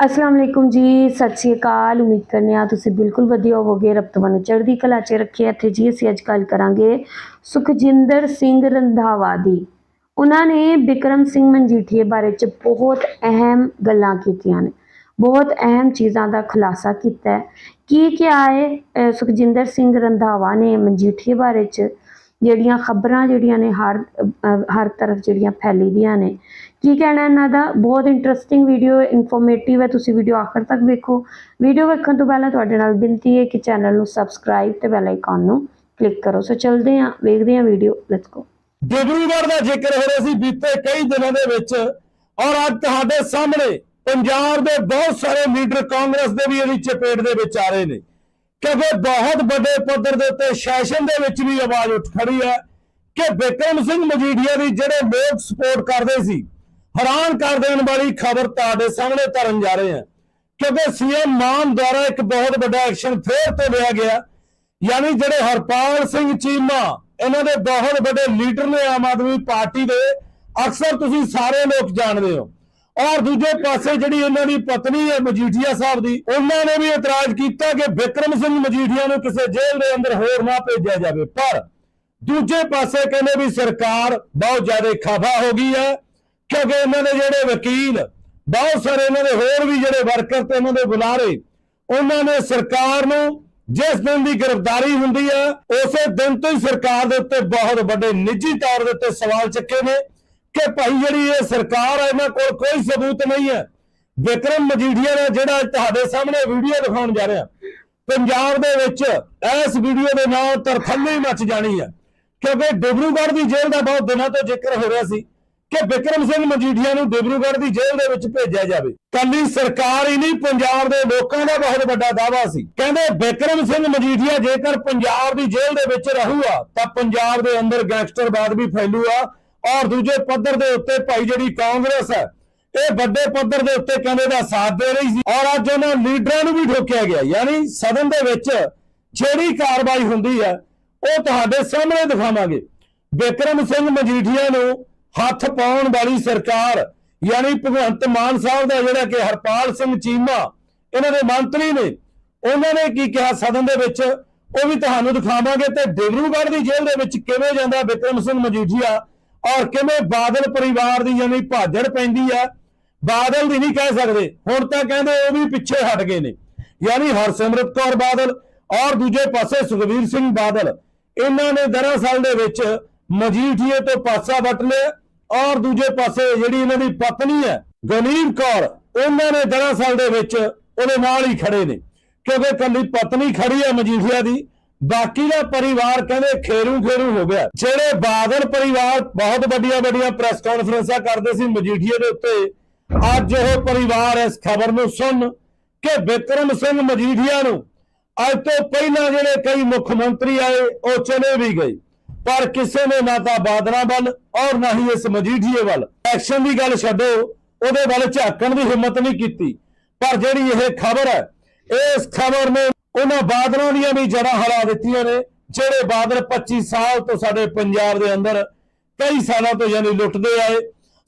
ਅਸਲਾਮ ਅਲੈਕੁਮ ਜੀ, ਸਤਿ ਸ਼੍ਰੀ ਅਕਾਲ। ਉਮੀਦ ਕਰਨੇ ਆ ਤੁਸੀਂ ਬਿਲਕੁਲ ਵਧੀਆ ਹੋਵੋਗੇ। ਰੱਬ ਤੁਹਾਨੂੰ ਚੜ੍ਹਦੀ ਕਲਾ 'ਚ ਰੱਖੇ, ਇੱਥੇ ਜੀ ਅਸੀਂ ਅੱਜ ਗੱਲ ਕਰਾਂਗੇ ਸੁਖਜਿੰਦਰ ਸਿੰਘ ਰੰਧਾਵਾ ਦੀ। ਉਹਨਾਂ ਨੇ ਬਿਕਰਮ ਸਿੰਘ ਮਨਜੀਠੀਏ ਬਾਰੇ ਚ ਬਹੁਤ ਅਹਿਮ ਗੱਲਾਂ ਕੀਤੀਆਂ ਨੇ। ਬਹੁਤ ਅਹਿਮ ਚੀਜ਼ਾਂ ਦਾ ਖੁਲਾਸਾ ਕੀਤਾ ਹੈ। ਕੀ ਕਿਹਾ ਹੈ ਸੁਖਜਿੰਦਰ ਸਿੰਘ ਰੰਧਾਵਾ ਨੇ ਮਨਜੀਠੀਏ ਬਾਰੇ ਚ? ਜਿਹੜੀਆਂ ਖਬਰਾਂ ਜਿਹੜੀਆਂ ਨੇ ਹਰ ਹਰ ਤਰਫ ਜਿਹੜੀਆਂ ਫੈਲੀ ਦੀਆਂ ਨੇ। ਕੀ ਕਹਿਣਾ ਇਹਨਾਂ ਦਾ? ਬਹੁਤ ਇੰਟਰਸਟਿੰਗ ਵੀਡੀਓ ਇਨਫੋਰਮੇਟਿਵ ਹੈ। ਤੁਸੀਂ ਵੀਡੀਓ ਆਖਰ ਤੱਕ ਵੇਖੋ। ਵੀਡੀਓ ਵੇਖਣ ਤੋਂ ਪਹਿਲਾਂ ਤੁਹਾਡੇ ਨਾਲ ਬੇਨਤੀ ਹੈ ਕਿ ਚੈਨਲ ਨੂੰ ਸਬਸਕ੍ਰਾਈਬ ਤੇ ਬੈਲ ਆਈਕਨ ਨੂੰ ਕਲਿੱਕ ਕਰੋ। ਸੋ ਚਲਦੇ ਹਾਂ, ਵੇਖਦੇ ਹਾਂ ਵੀਡੀਓ ਲੈਟਸ ਗੋ ਡਿਬਰੂਗੜ੍ਹ ਦਾ ਜ਼ਿਕਰ ਹੋ ਰਿਹਾ ਸੀ ਬੀਤੇ ਕਈ ਦਿਨਾਂ ਦੇ ਵਿੱਚ ਔਰ ਅੱਜ ਤੁਹਾਡੇ ਸਾਹਮਣੇ ਪੰਜਾਬ ਦੇ ਬਹੁਤ ਸਾਰੇ ਲੀਡਰ ਕਾਂਗਰਸ ਦੇ ਵੀ ਇਹਦੀ ਚਪੇਟ ਦੇ ਵਿੱਚ ਆ ਰਹੇ ਨੇ। ਕਿਉਂਕਿ ਬਹੁਤ ਵੱਡੇ ਪੱਧਰ ਦੇ ਉੱਤੇ ਸੈਸ਼ਨ ਦੇ ਵਿੱਚ ਵੀ ਆਵਾਜ਼ ਉੱਠ ਖੜੀ ਹੈ ਕਿ ਬਿਕਰਮ ਸਿੰਘ ਮਜੀਠੀਆ ਦੀ ਜਿਹੜੇ ਲੋਕ ਸਪੋਰਟ ਕਰਦੇ ਸੀ, ਹੈਰਾਨ ਕਰ ਦੇਣ ਵਾਲੀ ਖਬਰ ਤੁਹਾਡੇ ਸਾਹਮਣੇ ਧਰਨ ਜਾ ਰਹੇ ਹਾਂ ਕਿਉਂਕਿ ਸੀਐਮ ਮਾਨ ਦੁਆਰਾ ਇੱਕ ਬਹੁਤ ਵੱਡਾ ਐਕਸ਼ਨ ਫੇਰ ਤੋਂ ਲਿਆ ਗਿਆ, ਯਾਨੀ ਜਿਹੜੇ ਹਰਪਾਲ ਸਿੰਘ ਚੀਮਾ, ਇਹਨਾਂ ਦੇ ਬਹੁਤ ਵੱਡੇ ਲੀਡਰ ਨੇ ਆਮ ਆਦਮੀ ਪਾਰਟੀ ਦੇ, ਅਕਸਰ ਤੁਸੀਂ ਸਾਰੇ ਲੋਕ ਜਾਣਦੇ ਹੋ। ਔਰ ਦੂਜੇ ਪਾਸੇ ਜਿਹੜੀ ਇਹਨਾਂ ਦੀ ਪਤਨੀ ਹੈ ਮਜੀਠੀਆ ਸਾਹਿਬ ਦੀ, ਉਹਨਾਂ ਨੇ ਵੀ ਇਤਰਾਜ਼ ਕੀਤਾ ਕਿ ਬਿਕਰਮ ਸਿੰਘ ਮਜੀਠੀਆ ਨੂੰ ਕਿਸੇ ਜੇਲ੍ਹ ਦੇ ਅੰਦਰ ਹੋਰ ਨਾ ਭੇਜਿਆ ਜਾਵੇ। ਪਰ ਦੂਜੇ ਪਾਸੇ ਕਹਿੰਦੇ ਵੀ ਸਰਕਾਰ ਬਹੁਤ ਜ਼ਿਆਦਾ ਖਫਾ ਹੋ ਗਈ ਹੈ, ਕਿਉਂਕਿ ਇਹਨਾਂ ਦੇ ਜਿਹੜੇ ਵਕੀਲ, ਬਹੁਤ ਸਾਰੇ ਇਹਨਾਂ ਦੇ ਹੋਰ ਵੀ ਜਿਹੜੇ ਵਰਕਰ ਤੇ ਇਹਨਾਂ ਦੇ ਬੁਲਾਰੇ, ਉਹਨਾਂ ਨੇ ਸਰਕਾਰ ਨੂੰ ਜਿਸ ਦਿਨ ਦੀ ਗ੍ਰਿਫਤਾਰੀ ਹੁੰਦੀ ਹੈ, ਉਸੇ ਦਿਨ ਤੋਂ ਹੀ ਸਰਕਾਰ ਦੇ ਉੱਤੇ ਬਹੁਤ ਵੱਡੇ ਨਿੱਜੀ ਤੌਰ ਦੇ ਉੱਤੇ ਸਵਾਲ ਚੱਕੇ ਨੇ। ਕਿ ਭਾਈ ਜਿਹੜੀ ਇਹ ਸਰਕਾਰ ਹੈ ਇਹਨਾਂ ਕੋਲ ਕੋਈ ਸਬੂਤ ਨਹੀਂ ਹੈ। ਵਿਕਰਮ ਮਜੀਠੀਆ ਦਾ ਜਿਹੜਾ ਤੁਹਾਡੇ ਸਾਹਮਣੇ ਵੀਡੀਓ ਦਿਖਾਉਣ ਜਾ ਰਿਹਾ, ਪੰਜਾਬ ਦੇ ਵਿੱਚ ਇਸ ਵੀਡੀਓ ਦੇ ਨਾਲ ਤਰਥੱਲੀ ਮਚ ਜਾਣੀ ਹੈ। ਕਿਉਂਕਿ ਡਿਬਰੂਗੜ੍ਹ ਦੀ ਜੇਲ੍ਹ ਦਾ ਬਹੁਤ ਦਿਨਾਂ ਤੋਂ ਜ਼ਿਕਰ ਹੋ ਰਿਹਾ ਸੀ ਕਿ ਬਿਕਰਮ ਸਿੰਘ ਮਜੀਠੀਆ ਨੂੰ ਡਿਬਰੂਗੜ੍ਹ ਦੀ ਜੇਲ੍ਹ ਦੇ ਵਿੱਚ ਭੇਜਿਆ ਜਾਵੇ। ਕੱਲੀ ਸਰਕਾਰ ਹੀ ਨਹੀਂ, ਪੰਜਾਬ ਦੇ ਲੋਕਾਂ ਦਾ ਬਹੁਤ ਵੱਡਾ ਦਾਅਵਾ ਸੀ। ਕਹਿੰਦੇ ਬਿਕਰਮ ਸਿੰਘ ਮਜੀਠੀਆ ਜੇਕਰ ਪੰਜਾਬ ਦੀ ਜੇਲ੍ਹ ਦੇ ਵਿੱਚ ਰਹੂਗਾ, ਤਾਂ ਪੰਜਾਬ ਦੇ ਅੰਦਰ ਗੈਂਗਸਟਰਵਾਦ ਵੀ ਫੈਲੂਗਾ ਔਰ ਦੂਜੇ ਪੱਧਰ ਦੇ ਉੱਤੇ ਭਾਈ ਜਿਹੜੀ ਕਾਂਗਰਸ ਹੈ, ਇਹ ਵੱਡੇ ਪੱਧਰ ਦੇ ਉੱਤੇ ਕਹਿੰਦੇ ਦਾ ਸਾਥ ਦੇ ਰਹੀ ਸੀ। ਔਰ ਅੱਜ ਉਹਨਾਂ ਲੀਡਰਾਂ ਨੂੰ ਵੀ ਠੋਕਿਆ ਗਿਆ। ਯਾਨੀ ਸਦਨ ਦੇ ਵਿੱਚ ਜਿਹੜੀ ਕਾਰਵਾਈ ਹੁੰਦੀ ਹੈ, ਉਹ ਤੁਹਾਡੇ ਸਾਹਮਣੇ ਦਿਖਾਵਾਂਗੇ। ਬਿਕਰਮ ਸਿੰਘ ਮਜੀਠੀਆ ਨੂੰ ਹੱਥ ਪਾਉਣ ਵਾਲੀ ਸਰਕਾਰ, ਯਾਨੀ ਭਗਵੰਤ ਮਾਨ ਸਾਹਿਬ ਦਾ ਜਿਹੜਾ ਕਿ ਹਰਪਾਲ ਸਿੰਘ ਚੀਮਾ, ਇਹਨਾਂ ਦੇ ਮੰਤਰੀ ਨੇ, ਉਹਨਾਂ ਨੇ ਕੀ ਕਿਹਾ ਸਦਨ ਦੇ ਵਿੱਚ? ਉਹ ਵੀ ਤੁਹਾਨੂੰ ਦਿਖਾਵਾਂਗੇ ਤੇ ਡਿਬਰੂਗੜ੍ਹ ਦੀ ਜੇਲ੍ਹ ਦੇ ਵਿੱਚ ਕਿਵੇਂ ਜਾਂਦਾ ਬਿਕਰਮ ਸਿੰਘ ਮਜੀਠੀਆ? ਔਰ ਕਿਵੇਂ ਬਾਦਲ ਪਰਿਵਾਰ ਦੀ ਯਾਨੀ ਭਾਜੜ ਪੈਂਦੀ ਆ ਬਾਦਲ ਦੀ ਨਹੀਂ ਕਹਿ ਸਕਦੇ। ਹੁਣ ਤਾਂ ਕਹਿੰਦੇ ਉਹ ਵੀ ਪਿੱਛੇ ਹਟ ਗਏ ਨੇ। ਯਾਨੀ ਹਰਸਿਮਰਤ ਕੌਰ ਬਾਦਲ ਔਰ ਦੂਜੇ ਪਾਸੇ ਸੁਖਵੀਰ ਸਿੰਘ ਬਾਦਲ, ਇਹਨਾਂ ਨੇ ਦਰਅਸਲ ਦੇ ਵਿੱਚ ਮਜੀਠੀਏ ਤੋਂ ਪਾਸਾ ਵੱਟ ਲਿਆ ਔਰ ਦੂਜੇ ਪਾਸੇ ਜਿਹੜੀ ਇਹਨਾਂ ਦੀ ਪਤਨੀ ਹੈ, ਗਨੀਮ ਕੌਰ, ਉਹਨਾਂ ਨੇ ਦਰਅਸਲ ਦੇ ਵਿੱਚ ਉਹਦੇ ਨਾਲ ਹੀ ਖੜੇ ਨੇ। ਕਿਉਂਕਿ ਕੱਲੀ ਪਤਨੀ ਖੜੀ ਹੈ ਮਜੀਠੀਆ ਦੀ ਬਾਕੀ ਦਾ ਪਰਿਵਾਰ ਕਹਿੰਦੇ ਖੇਰੂ ਖੇਰੂ ਹੋ ਗਿਆ। ਜਿਹੜੇ ਬਾਦਲ ਪਰਿਵਾਰ ਬਹੁਤ ਵੱਡੀਆਂ ਵੱਡੀਆਂ ਪ੍ਰੈਸ ਕਾਨਫਰੰਸਾਂ ਕਰਦੇ ਸੀ ਮਜੀਠੀਏ ਦੇ ਉੱਤੇ, ਅੱਜ ਉਹ ਪਰਿਵਾਰ ਇਸ ਖਬਰ ਨੂੰ ਸੁਣ ਕਿ ਬਿਕਰਮ ਸਿੰਘ ਮਜੀਠੀਆ ਨੂੰ ਅੱਜ ਤੋਂ ਪਹਿਲਾਂ ਜਿਹੜੇ ਕਈ ਮੁੱਖ ਮੰਤਰੀ ਆਏ, ਉਹ ਚਲੇ ਵੀ ਗਏ। ਪਰ ਕਿਸੇ ਨੇ ਨਾ ਤਾਂ ਬਾਦਲਾਂ ਵੱਲ ਔਰ ਨਾ ਹੀ ਇਸ ਮਜੀਠੀਏ ਵੱਲ। ਐਕਸ਼ਨ ਦੀ ਗੱਲ ਛੱਡੋ, ਉਹਦੇ ਵੱਲ ਝਾਕਣ ਦੀ ਹਿੰਮਤ ਨਹੀਂ ਕੀਤੀ। ਪਰ ਜਿਹੜੀ ਇਹ ਖਬਰ ਹੈ, ਇਸ ਖਬਰ ਨੇ ਉਹਨਾਂ ਬਾਦਲਾਂ ਦੀਆਂ ਵੀ ਜੜਾਂ ਹਲਾ ਦਿੱਤੀਆਂ ਨੇ ਜਿਹੜੇ ਬਾਦਲ 25 ਸਾਲ ਤੋਂ ਸਾਡੇ ਪੰਜਾਬ ਦੇ ਅੰਦਰ ਕਈ ਸਾਲਾਂ ਤੋਂ ਯਾਨੀ ਲੁੱਟਦੇ ਆਏ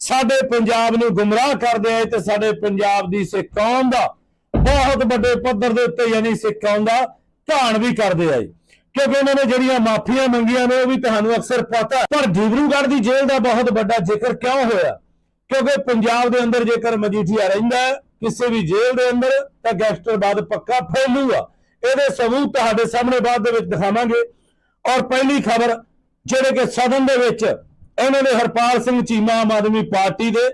ਸਾਡੇ ਪੰਜਾਬ ਨੂੰ ਗੁੰਮਰਾਹ ਕਰਦੇ ਆਏ ਤੇ ਸਾਡੇ ਪੰਜਾਬ ਦੀ ਸਿੱਖ ਕੌਮ ਦਾ ਬਹੁਤ ਵੱਡੇ ਪੱਧਰ ਦੇ ਉੱਤੇ ਯਾਨੀ ਸਿੱਖ ਕੌਮ ਦਾ ਧਾਨ ਵੀ ਕਰਦੇ ਆਏ। ਕਿਉਂਕਿ ਉਹਨਾਂ ਨੇ ਜਿਹੜੀਆਂ ਮਾਫੀਆਂ ਮੰਗੀਆਂ ਨੇ ਉਹ ਵੀ ਤੁਹਾਨੂੰ ਅਕਸਰ ਪਤਾ ਪਰ ਡਿਬਰੂਗੜ੍ਹ ਦੀ ਜੇਲ੍ਹ ਦਾ ਬਹੁਤ ਵੱਡਾ ਜ਼ਿਕਰ ਕਿਉਂ ਹੋਇਆ? ਕਿਉਂਕਿ ਪੰਜਾਬ ਦੇ ਅੰਦਰ ਜੇਕਰ ਮਜੀਠੀਆ ਰਹਿੰਦਾ ਹੈ, ਕਿਸੇ ਵੀ ਜੇਲ੍ਹ ਦੇ ਅੰਦਰ ਤਾਂ ਗੈਂਗਸਟਰਵਾਦ ਪੱਕਾ ਫੈਲੂਗਾ। ਇਹਦੇ ਸਬੂਤ ਤੁਹਾਡੇ ਸਾਹਮਣੇ ਬਾਅਦ ਦੇ ਵਿੱਚ ਦਿਖਾਵਾਂਗੇ। ਔਰ ਪਹਿਲੀ ਖਬਰ, ਜਿਹੜੇ ਕਿ ਸਦਨ ਦੇ ਵਿੱਚ ਇਹਨਾਂ ਨੇ ਹਰਪਾਲ ਸਿੰਘ ਚੀਮਾ ਆਮ ਆਦਮੀ ਪਾਰਟੀ ਦੇ,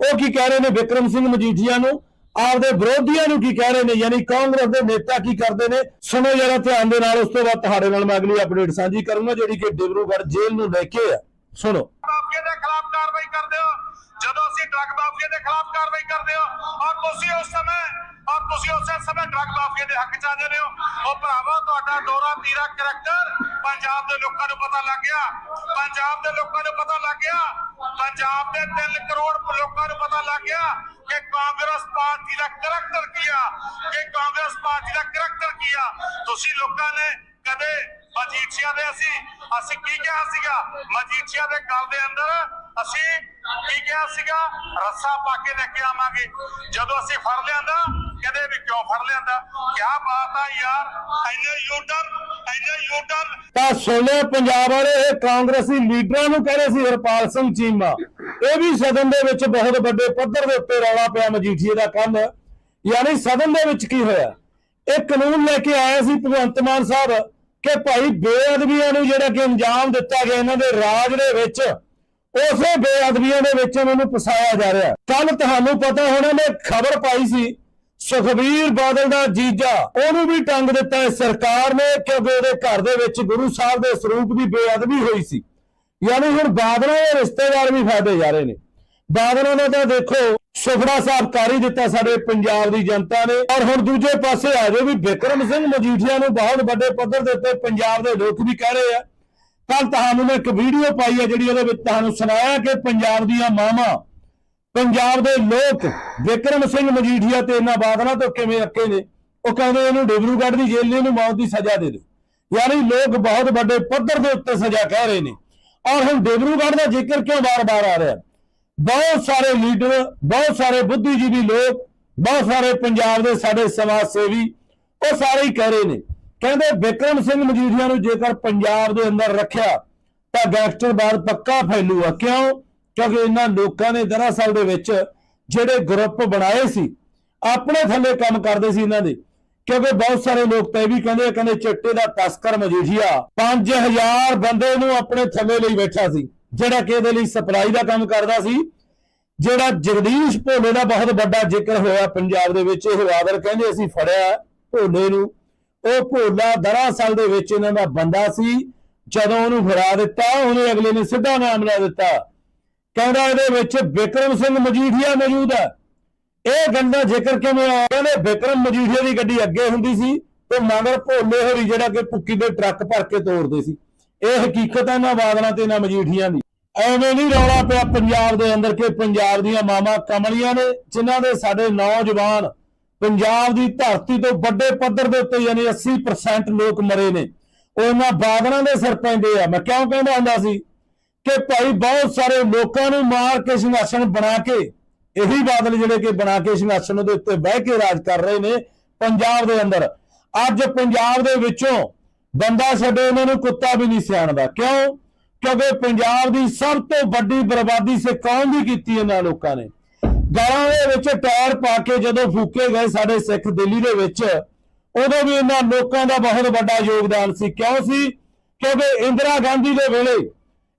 ਉਹ ਕੀ ਕਹਿ ਰਹੇ ਨੇ ਵਿਕਰਮ ਸਿੰਘ ਮਜੀਠੀਆ ਨੂੰ? ਆਪਦੇ ਵਿਰੋਧੀਆਂ ਨੂੰ ਕੀ ਕਹਿ ਰਹੇ ਨੇ? ਯਾਨੀ ਕਾਂਗਰਸ ਦੇ ਨੇਤਾ ਕੀ ਕਰਦੇ ਨੇ? ਸੁਣੋ ਜਰਾ ਧਿਆਨ ਦੇ ਨਾਲ, ਉਸ ਤੋਂ ਬਾਅਦ ਤੁਹਾਡੇ ਨਾਲ ਮੈਂ ਅਗਲੀ ਅਪਡੇਟ ਸਾਂਝੀ ਕਰੂੰਗਾ, ਜਿਹੜੀ ਕਿ ਡਿਬਰੂਗੜ੍ਹ ਜੇਲ੍ਹ ਨੂੰ ਲੈ ਕੇ ਆ। ਸੁਣੋ। ਮਾਫੀਆ ਦੇ ਖਿਲਾਫ ਕਾਰਵਾਈ ਕਰਦੇ ਹੋ। ਜਦੋਂ ਅਸੀਂ ਡਰੱਗ ਮਾਫੀਆ ਦੇ ਖਿਲਾਫ ਕਾਰਵਾਈ ਕਰਦੇ ਹੋ, ਔਰ ਤੁਸੀਂ ਉਸ ਤੁਸੀਂ ਉਸੇ ਸਮੇਂ ਡਰੱਗ ਮਾਫੀਆ ਦੇ ਹੱਕ ਚ ਆ ਜਾਂਦੇ ਹੋ। ਉਹ ਭਰਾਵਾ, ਤੁਹਾਡਾ ਦੋਰਾ ਤੀਰਾ ਕਰੈਕਟਰ ਪੰਜਾਬ ਦੇ ਲੋਕਾਂ ਨੂੰ ਪਤਾ ਲੱਗ ਗਿਆ। ਪੰਜਾਬ ਦੇ ਲੋਕਾਂ ਨੂੰ ਪਤਾ ਲੱਗ ਗਿਆ। ਪੰਜਾਬ ਦੇ 3 ਕਰੋੜ ਲੋਕਾਂ ਨੂੰ ਪਤਾ ਲੱਗ ਗਿਆ ਕਿ ਕਾਂਗਰਸ ਪਾਰਟੀ ਦਾ ਕਰੈਕਟਰ ਕੀ ਆ। ਕਿ ਕਾਂਗਰਸ ਪਾਰਟੀ ਦਾ ਕਰੈਕਟਰ ਕੀ ਆ। ਤੁਸੀਂ ਲੋਕਾਂ ਨੇ ਕਦੇ ਮਜੀਠੀਆ ਦੇ ਅਸੀਂ ਅਸੀਂ ਕੀ ਕਿਹਾ ਸੀਗਾ? ਮਜੀਠੀਆ ਦੇ ਗੱਲ ਦੇ ਅੰਦਰ ਅਸੀਂ ਕੀ ਕਿਹਾ ਸੀਗਾ? ਰੱਸਾ ਪਾ ਕੇ ਲੈ ਕੇ ਆਵਾਂਗੇ। ਜਦੋਂ ਅਸੀਂ ਫੜ ਲਿਆਂਦਾ ਕਹਿੰਦੇ ਵੀ ਕਿਉਂ ਫੜ ਲਿਆਂਦਾ? ਕੀ ਬਾਤ ਆ ਯਾਰ ਐਨੇ ਯੂਟਰ ਐਨੇ ਯੂਟਰ ਤਾਂ ਸੁਣਿਆ ਪੰਜਾਬ ਵਾਲੇ, ਇਹ ਕਾਂਗਰਸੀ ਲੀਡਰਾਂ ਨੂੰ ਕਹਿ ਸੀ ਹਰਪਾਲ ਸਿੰਘ ਚੀਮਾ। ਇਹ ਵੀ ਸਦਨ ਦੇ ਵਿੱਚ ਬਹੁਤ ਵੱਡੇ ਪੱਧਰ ਦੇ ਉੱਤੇ ਰੌਲਾ ਪਿਆ ਮਜੀਠੀਏ ਦਾ ਕੱਲ ਯਾਨੀ ਸਦਨ ਦੇ ਵਿੱਚ ਕੀ ਹੋਇਆ? ਇਹ ਕਾਨੂੰਨ ਲੈ ਕੇ ਆਏ ਸੀ ਭਗਵੰਤ ਮਾਨ ਸਾਹਿਬ ਕਿ ਭਾਈ ਬੇਅਦਬੀਆਂ ਨੂੰ ਜਿਹੜਾ ਕਿ ਅੰਜਾਮ ਦਿੱਤਾ ਗਿਆ ਇਹਨਾਂ ਦੇ ਰਾਜ ਦੇ ਵਿੱਚ, ਉਸੇ ਬੇਅਦਬੀਆਂ ਦੇ ਵਿੱਚ ਇਹਨਾਂ ਨੂੰ ਫਸਾਇਆ ਜਾ ਰਿਹਾ। ਕੱਲ ਤੁਹਾਨੂੰ ਪਤਾ ਹੋਣਾ, ਮੈਂ ਖਬਰ ਪਾਈ ਸੀ ਸੁਖਬੀਰ ਬਾਦਲ ਦਾ ਜੀਜਾ। ਉਹਨੂੰ ਵੀ ਟੰਗ ਦਿੱਤਾ ਹੈ ਸਰਕਾਰ ਨੇ ਕਿਉਂਕਿ ਉਹਦੇ ਘਰ ਦੇ ਵਿੱਚ ਗੁਰੂ ਸਾਹਿਬ ਦੇ ਸਰੂਪ ਦੀ ਬੇਅਦਬੀ ਹੋਈ ਸੀ। ਯਾਨੀ ਹੁਣ ਬਾਦਲਾਂ ਦੇ ਰਿਸ਼ਤੇਦਾਰ ਵੀ ਫਾਇਦੇ ਜਾ ਰਹੇ ਨੇ। ਬਾਦਲਾਂ ਨੇ ਤਾਂ ਦੇਖੋ, ਸੁਖੜਾ ਸਾਹਿਬ ਕਰ ਹੀ ਦਿੱਤਾ ਸਾਡੇ ਪੰਜਾਬ ਦੀ ਜਨਤਾ ਨੇ। ਔਰ ਹੁਣ ਦੂਜੇ ਪਾਸੇ ਆ ਜਾਓ ਵੀ ਵਿਕਰਮ ਸਿੰਘ ਮਜੀਠੀਆ ਨੂੰ ਬਹੁਤ ਵੱਡੇ ਪੱਧਰ ਦੇ ਉੱਤੇ ਪੰਜਾਬ ਦੇ ਲੋਕ ਵੀ ਕਹਿ ਰਹੇ ਆ। ਕੱਲ ਤੁਹਾਨੂੰ ਮੈਂ ਇੱਕ ਵੀਡੀਓ ਪਾਈ ਹੈ ਜਿਹੜੀ ਉਹਦੇ ਵਿੱਚ ਤੁਹਾਨੂੰ ਸੁਣਾਇਆ ਕਿ ਪੰਜਾਬ ਦੀਆਂ ਮਾਵਾਂ ਪੰਜਾਬ ਦੇ ਲੋਕ ਵਿਕਰਮ ਸਿੰਘ ਮਜੀਠੀਆ ਤੇ ਇਹਨਾਂ ਬਾਦਲਾਂ ਤੋਂ ਕਿਵੇਂ ਅੱਕੇ ਨੇ? ਉਹ ਕਹਿੰਦੇ ਇਹਨੂੰ ਡਿਬਰੂਗੜ੍ਹ ਦੀ ਜੇਲ੍ਹ ਨੇ, ਇਹਨੂੰ ਮੌਤ ਦੀ ਸਜ਼ਾ ਦੇ ਦਿਓ ਯਾਨੀ ਲੋਕ ਬਹੁਤ ਵੱਡੇ ਪੱਧਰ ਦੇ ਉੱਤੇ ਸਜ਼ਾ ਕਹਿ ਰਹੇ ਨੇ। ਔਰ ਹੁਣ ਡਿਬਰੂਗੜ੍ਹ ਦਾ ਜ਼ਿਕਰ ਕਿਉਂ ਬਾਰ-ਬਾਰ ਆ ਰਿਹਾ? ਬਹੁਤ ਸਾਰੇ ਲੀਡਰ, ਬਹੁਤ ਸਾਰੇ ਬੁੱਧੀਜੀਵੀ ਲੋਕ, ਬਹੁਤ ਸਾਰੇ ਪੰਜਾਬ ਦੇ ਸਾਡੇ ਸਮਾਜ ਸੇਵੀ, ਉਹ ਸਾਰੇ ਹੀ ਕਹਿ ਰਹੇ ਨੇ। ਕਹਿੰਦੇ ਵਿਕਰਮ ਸਿੰਘ ਮਜੀਠੀਆ ਨੂੰ ਜੇਕਰ ਪੰਜਾਬ ਦੇ ਅੰਦਰ ਰੱਖਿਆ, ਤਾਂ ਗੈਂਗਸਟਰਵਾਦ ਪੱਕਾ ਫੈਲੂਗਾ। ਕਿਉਂ? ਕਿਉਂਕਿ ਇਹਨਾਂ ਲੋਕਾਂ ਨੇ ਦਰਅਸਲ ਦੇ ਵਿੱਚ ਜਿਹੜੇ ਗਰੁੱਪ ਬਣਾਏ ਸੀ, ਆਪਣੇ ਥੱਲੇ ਕੰਮ ਕਰਦੇ ਸੀ ਇਹਨਾਂ ਦੇ। ਕਿਉਂਕਿ ਬਹੁਤ ਸਾਰੇ ਲੋਕ ਤਾਂ ਇਹ ਵੀ ਕਹਿੰਦੇ ਕਹਿੰਦੇ ਚਿੱਟੇ ਦਾ ਤਸਕਰ ਮਜੀਠੀਆ 5000 ਬੰਦੇ ਨੂੰ ਆਪਣੇ ਥੱਲੇ ਲਈ ਬੈਠਾ ਸੀ, ਜਿਹੜਾ ਕਿ ਇਹਦੇ ਲਈ ਸਪਲਾਈ ਦਾ ਕੰਮ ਕਰਦਾ ਸੀ, ਜਿਹੜਾ ਜਗਦੀਸ਼ ਭੋਲੇ ਦਾ ਬਹੁਤ ਵੱਡਾ ਜ਼ਿਕਰ ਹੋਇਆ ਪੰਜਾਬ ਦੇ ਵਿੱਚ, ਇਹ ਆਦਰ ਕਹਿੰਦੇ ਅਸੀਂ ਫੜਿਆ ਭੋਲੇ ਨੂੰ। ਉਹ ਭੋਲਾ ਦਰਅਸਲ ਦੇ ਵਿੱਚ ਇਹਨਾਂ ਦਾ ਬੰਦਾ ਸੀ, ਜਦੋਂ ਉਹਨੂੰ ਫੜਾ ਦਿੱਤਾ, ਉਹਨੇ ਅਗਲੇ ਨੇ ਸਿੱਧਾ ਨਾਮ ਲੈ ਦਿੱਤਾ। ਕਹਿੰਦਾ ਇਹਦੇ ਵਿੱਚ ਵਿਕਰਮ ਸਿੰਘ ਮਜੀਠੀਆ ਮੌਜੂਦ ਹੈ। ਇਹ ਗੰਦਾ ਦਾ ਜ਼ਿਕਰ ਕਿਵੇਂ ਆਇਆ, ਕਹਿੰਦੇ ਵਿਕਰਮ ਮਜੀਠੀਆ ਦੀ ਗੱਡੀ ਅੱਗੇ ਹੁੰਦੀ ਸੀ ਤੇ ਮਗਰ ਭੋਲੇ ਹੋਰੀ ਜਿਹੜਾ ਕਿ ਭੁੱਕੀ ਦੇ ਟਰੱਕ ਭਰ ਕੇ ਤੋੜਦੇ ਸੀ। ਇਹ ਹਕੀਕਤ ਹੈ ਇਹਨਾਂ ਬਾਦਲਾਂ ਤੇ ਇਹਨਾਂ ਮਜੀਠੀਆਂ ਦੀ। ਐਵੇਂ ਨਹੀਂ ਰੌਲਾ ਪਿਆ ਪੰਜਾਬ ਦੇ ਅੰਦਰ ਕਿ ਪੰਜਾਬ ਦੀਆਂ ਮਾਵਾਂ ਕਮਲੀਆਂ ਨੇ, ਜਿਨ੍ਹਾਂ ਦੇ ਸਾਡੇ ਨੌਜਵਾਨ ਪੰਜਾਬ ਦੀ ਧਰਤੀ ਤੋਂ ਵੱਡੇ ਪੱਧਰ ਦੇ ਉੱਤੇ ਯਾਨੀ 80% ਲੋਕ ਮਰੇ ਨੇ। ਉਹ ਇਹਨਾਂ ਬਾਦਲਾਂ ਦੇ ਸਿਰ ਪੈਂਦੇ ਆ। ਮੈਂ ਕਿਉਂ ਕਹਿੰਦਾ ਹੁੰਦਾ ਸੀ? ਕਿ ਭਾਈ ਬਹੁਤ ਸਾਰੇ ਲੋਕਾਂ ਨੂੰ ਮਾਰ ਕੇ ਸਿੰਘਾਸਣ ਬਣਾ ਕੇ, ਇਹੀ ਬਾਦਲ ਜਿਹੜੇ ਕਿ ਬਣਾ ਕੇ ਸਿੰਘਾਸਣ ਦੇ ਉੱਤੇ ਬਹਿ ਕੇ ਰਾਜ ਕਰ ਰਹੇ ਨੇ ਪੰਜਾਬ ਦੇ ਅੰਦਰ। ਅੱਜ ਪੰਜਾਬ ਦੇ ਵਿੱਚੋਂ ਬੰਦਾ ਛੱਡੇ ਉਹਨਾਂ ਨੂੰ ਕੁੱਤਾ ਵੀ ਨਹੀਂ ਸਿਆਣਦਾ। ਕਿਉਂ? ਕਿਉਂਕਿ ਪੰਜਾਬ ਦੀ ਸਭ ਤੋਂ ਵੱਡੀ ਬਰਬਾਦੀ ਸੇ ਕੌਮ ਦੀ ਕੀਤੀ ਇਹਨਾਂ ਲੋਕਾਂ ਨੇ। ਗਾਲਾਂ ਦੇ ਵਿੱਚ ਟਾਇਰ ਪਾ ਕੇ ਜਦੋਂ ਫੂਕੇ ਗਏ ਸਾਡੇ ਸਿੱਖ ਦਿੱਲੀ ਦੇ ਵਿੱਚ, ਉਦੋਂ ਵੀ ਇਹਨਾਂ ਲੋਕਾਂ ਦਾ ਬਹੁਤ ਵੱਡਾ ਯੋਗਦਾਨ ਸੀ। ਕਿਉਂ ਸੀ? ਕਿਉਂਕਿ ਇੰਦਰਾ ਗਾਂਧੀ ਦੇ ਵੇਲੇ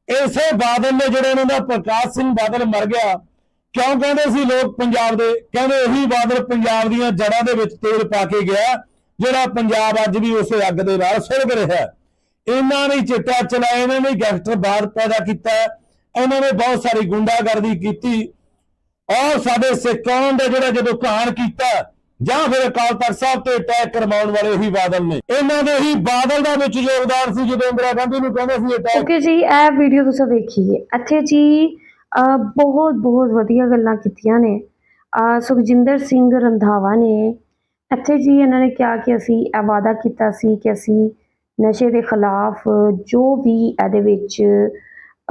ਇਸੇ ਬਾਦਲ ਨੇ ਜਿਹੜੇ ਉਹਨਾਂ ਦਾ ਪ੍ਰਕਾਸ਼ ਸਿੰਘ ਬਾਦਲ ਮਰ ਗਿਆ, ਕਿਉਂ ਕਹਿੰਦੇ ਸੀ ਲੋਕ ਪੰਜਾਬ ਦੇ? ਕਹਿੰਦੇ ਇਹੀ ਬਾਦਲ ਪੰਜਾਬ ਦੀਆਂ ਜੜ੍ਹਾਂ ਦੇ ਵਿੱਚ ਤੇਲ ਪਾ ਕੇ ਗਿਆ, ਜਿਹੜਾ ਪੰਜਾਬ ਅੱਜ ਵੀ ਉਸੇ ਅੱਗ ਦੇ ਨਾਲ ਸੁਲਗ ਰਿਹਾ। ਇਹਨਾਂ ਨੇ ਚਿੱਟਾ ਚਲਾਇਆ, ਇਹਨਾਂ ਨੇ ਗੈਂਗਸਟਰਵਾਦ ਪੈਦਾ ਕੀਤਾ, ਇਹਨਾਂ ਨੇ ਬਹੁਤ ਸਾਰੀ ਗੁੰਡਾਗਰਦੀ ਕੀਤੀ। ਔਰ ਸਾਡੇ ਸਿੱਖ ਕੌਮ ਦਾ ਜਿਹੜਾ ਜਦੋਂ ਕਹਾਣ ਕੀਤਾ ਜਾਂ ਫਿਰ ਅਕਾਲ ਤਖਤ ਸਾਹਿਬ ਤੇ ਅਟੈਕ ਕਰਵਾਉਣ ਵਾਲੇ ਹੀ ਬਾਦਲ ਨੇ। ਇਹਨਾਂ ਦੇ ਹੀ ਬਾਦਲ ਦਾ ਵਿੱਚ ਯੋਗਦਾਨ ਸੀ ਜਦੋਂ ਇੰਦਰਾ ਗਾਂਧੀ ਨੂੰ ਕਹਿੰਦੇ ਸੀ ਅਟੈਕ। ਓਕੇ ਜੀ, ਇਹ ਵੀਡੀਓ ਤੁਸੀਂ ਵੇਖੀਏ। ਇੱਥੇ ਜੀ ਬਹੁਤ ਬਹੁਤ ਵਧੀਆ ਗੱਲਾਂ ਕੀਤੀਆਂ ਨੇ। ਸੁਖਜਿੰਦਰ ਸਿੰਘ ਰੰਧਾਵਾ ਨੇ। ਇੱਥੇ ਜੀ ਇਹਨਾਂ ਨੇ ਕਿਹਾ ਕਿ ਅਸੀਂ ਇਹ ਵਾਅਦਾ ਕੀਤਾ ਸੀ ਕਿ ਅਸੀਂ ਨਸ਼ੇ ਦੇ ਖਿਲਾਫ ਜੋ ਵੀ ਇਹਦੇ ਵਿੱਚ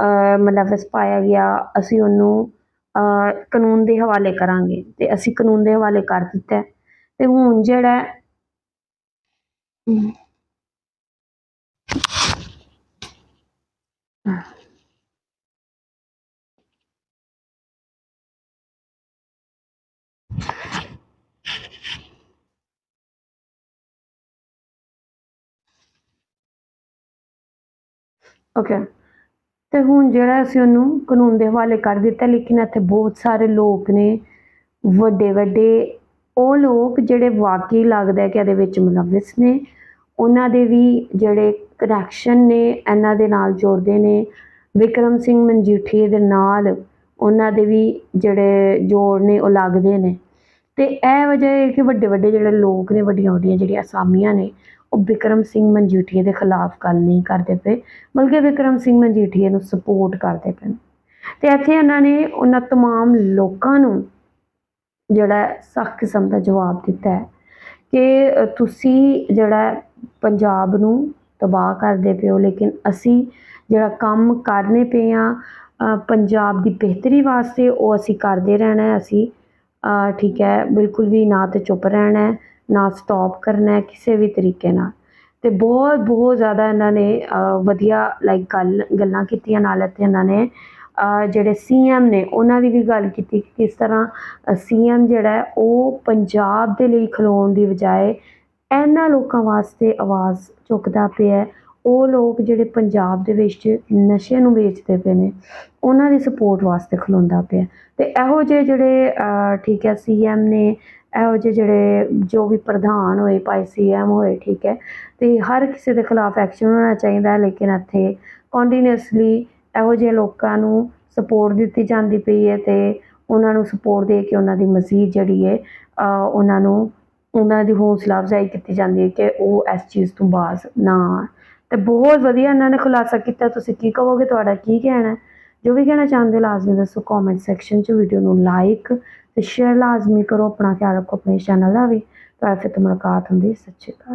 ਅਹ ਮਲਵਸ ਪਾਇਆ ਗਿਆ, ਅਸੀਂ ਉਹਨੂੰ ਅਹ ਕਾਨੂੰਨ ਦੇ ਹਵਾਲੇ ਕਰਾਂਗੇ। ਤੇ ਅਸੀਂ ਕਾਨੂੰਨ ਦੇ ਹਵਾਲੇ ਕਰ ਦਿੱਤਾ। ਤੇ ਹੁਣ ਜਿਹੜਾ ਓਕੇ ਤੇ ਹੁਣ ਜਿਹੜਾ ਅਸੀਂ ਉਹਨੂੰ ਕਾਨੂੰਨ ਦੇ ਹਵਾਲੇ ਕਰ ਦਿੱਤਾ, ਲੇਕਿਨ ਇੱਥੇ ਬਹੁਤ ਸਾਰੇ ਲੋਕ ਨੇ ਵੱਡੇ ਵੱਡੇ ਉਹ ਲੋਕ ਜਿਹੜੇ ਵਾਕਈ ਲੱਗਦਾ ਹੈ ਕਿ ਇਹਦੇ ਵਿੱਚ ਮੁਲਵਿਸ ਨੇ ਉਹਨਾਂ ਦੇ ਵੀ ਜਿਹੜੇ ਕਨੈਕਸ਼ਨ ਨੇ ਇਹਨਾਂ ਦੇ ਨਾਲ ਜੋੜਦੇ ਨੇ ਵਿਕਰਮ ਸਿੰਘ ਮਨਜੀਠੀਏ ਦੇ ਨਾਲ ਉਹਨਾਂ ਦੇ ਵੀ ਜਿਹੜੇ ਜੋੜ ਨੇ ਉਹ ਲੱਗਦੇ ਨੇ ਤੇ ਇਹ ਵਜ੍ਹਾ ਹੈ ਕਿ ਵੱਡੇ ਵੱਡੇ ਜਿਹੜੇ ਲੋਕ ਨੇ ਵੱਡੀਆਂ ਵੱਡੀਆਂ ਜਿਹੜੀਆਂ ਅਸਾਮੀਆਂ ਨੇ ਉਹ ਵਿਕਰਮ ਸਿੰਘ ਮਨਜੀਠੀਏ ਦੇ ਖਿਲਾਫ ਗੱਲ ਨਹੀਂ ਕਰਦੇ ਪਏ ਬਲਕਿ ਵਿਕਰਮ ਸਿੰਘ ਮਨਜੀਠੀਏ ਨੂੰ ਸਪੋਰਟ ਕਰਦੇ ਪਏ ਨੇ ਤੇ ਇੱਥੇ ਇਹਨਾਂ ਨੇ ਉਹਨਾਂ तमाम ਲੋਕਾਂ ਨੂੰ ਜਿਹੜਾ ਸਖਤ ਕਿਸਮ ਦਾ ਜਵਾਬ ਦਿੱਤਾ ਕਿ ਤੁਸੀਂ ਜਿਹੜਾ ਪੰਜਾਬ ਨੂੰ ਤਬਾਹ ਕਰਦੇ ਪਏ ਹੋ, ਲੇਕਿਨ ਅਸੀਂ ਜਿਹੜਾ ਕੰਮ ਕਰਨੇ ਪਏ ਹਾਂ ਪੰਜਾਬ ਦੀ ਬਿਹਤਰੀ ਵਾਸਤੇ ਉਹ ਅਸੀਂ ਕਰਦੇ ਰਹਿਣਾ ਅਸੀਂ ਠੀਕ ਹੈ, ਬਿਲਕੁਲ ਵੀ ਨਾ ਤਾਂ ਚੁੱਪ ਰਹਿਣਾ ਨਾ ਸਟਾਪ ਕਰਨਾ ਕਿਸੇ ਵੀ ਤਰੀਕੇ ਨਾਲ। ਅਤੇ ਬਹੁਤ ਬਹੁਤ ਜ਼ਿਆਦਾ ਇਹਨਾਂ ਨੇ ਵਧੀਆ ਲਾਈਕ ਗੱਲ, ਗੱਲਾਂ ਕੀਤੀਆਂ ਨਾਲ ਇੱਥੇ ਇਹਨਾਂ ਨੇ ਜਿਹੜੇ ਸੀਐਮ ਨੇ ਉਹਨਾਂ ਦੀ ਵੀ ਗੱਲ ਕੀਤੀ ਕਿ ਕਿਸ ਤਰ੍ਹਾਂ ਸੀਐਮ ਜਿਹੜਾ ਉਹ ਪੰਜਾਬ ਦੇ ਲਈ ਖਲੋਣ ਦੀ ਬਜਾਏ ਇਹਨਾਂ ਲੋਕਾਂ ਵਾਸਤੇ ਆਵਾਜ਼ ਚੁੱਕਦਾ ਪਿਆ ਉਹ ਲੋਕ ਜਿਹੜੇ ਪੰਜਾਬ ਦੇ ਵਿੱਚ ਨਸ਼ੇ ਨੂੰ ਵੇਚਦੇ ਪਏ ਨੇ, ਉਹਨਾਂ ਦੀ ਸਪੋਰਟ ਵਾਸਤੇ ਖਲੋਂਦਾ ਪਿਆ ਤੇ ਇਹੋ ਜਿਹੇ ਜਿਹੜੇ ਠੀਕ ਹੈ ਸੀਐਮ ਨੇ ਇਹੋ ਜਿਹੇ ਜਿਹੜੇ ਜੋ ਵੀ ਪ੍ਰਧਾਨ ਹੋਏ, ਭਾਈ ਸੀਐਮ ਹੋਏ, ਠੀਕ ਹੈ, ਤੇ ਹਰ ਕਿਸੇ ਦੇ ਖਿਲਾਫ ਐਕਸ਼ਨ ਹੋਣਾ ਚਾਹੀਦਾ ਹੈ, ਲੇਕਿਨ ਇੱਥੇ ਕੰਟੀਨਿਊਸਲੀ ਇਹੋ ਜਿਹੇ ਲੋਕਾਂ ਨੂੰ ਸਪੋਰਟ ਦਿੱਤੀ ਜਾਂਦੀ ਪਈ ਹੈ ਅਤੇ ਉਹਨਾਂ ਨੂੰ ਸਪੋਰਟ ਦੇ ਕੇ ਉਹਨਾਂ ਦੀ ਮਜ਼ੀਦ ਜਿਹੜੀ ਹੈ ਉਹਨਾਂ ਨੂੰ ਉਹਨਾਂ ਦੀ ਹੌਸਲਾ ਅਫਜ਼ਾਈ ਕੀਤੀ ਜਾਂਦੀ ਹੈ ਕਿ ਉਹ ਇਸ ਚੀਜ਼ ਤੋਂ ਬਾਜ਼ ਨਾ ਆਉਣ। ਅਤੇ ਬਹੁਤ ਵਧੀਆ ਇਹਨਾਂ ਨੇ ਖੁਲਾਸਾ ਕੀਤਾ। ਤੁਸੀਂ ਕੀ ਕਹੋਗੇ? ਤੁਹਾਡਾ ਕੀ ਕਹਿਣਾ ਜੋ ਵੀ ਕਹਿਣਾ ਚਾਹੁੰਦੇ ਹੋ, ਲਾਜ਼ਮੀ ਦੱਸੋ ਕਮੈਂਟ ਸੈਕਸ਼ਨ 'ਚ। ਵੀਡੀਓ ਨੂੰ ਲਾਈਕ ਅਤੇ ਸ਼ੇਅਰ ਲਾਜ਼ਮੀ ਕਰੋ। ਆਪਣਾ ਖਿਆਲ ਰੱਖੋ ਆਪਣੇ ਚੈਨਲ ਦਾ ਵੀ। ਤੁਹਾਡਾ ਫਿਰ ਤੋਂ ਮੁਲਾਕਾਤ ਹੁੰਦੀ ਹੈ। ਸਤਿ ਸ਼੍ਰੀ ਅਕਾਲ।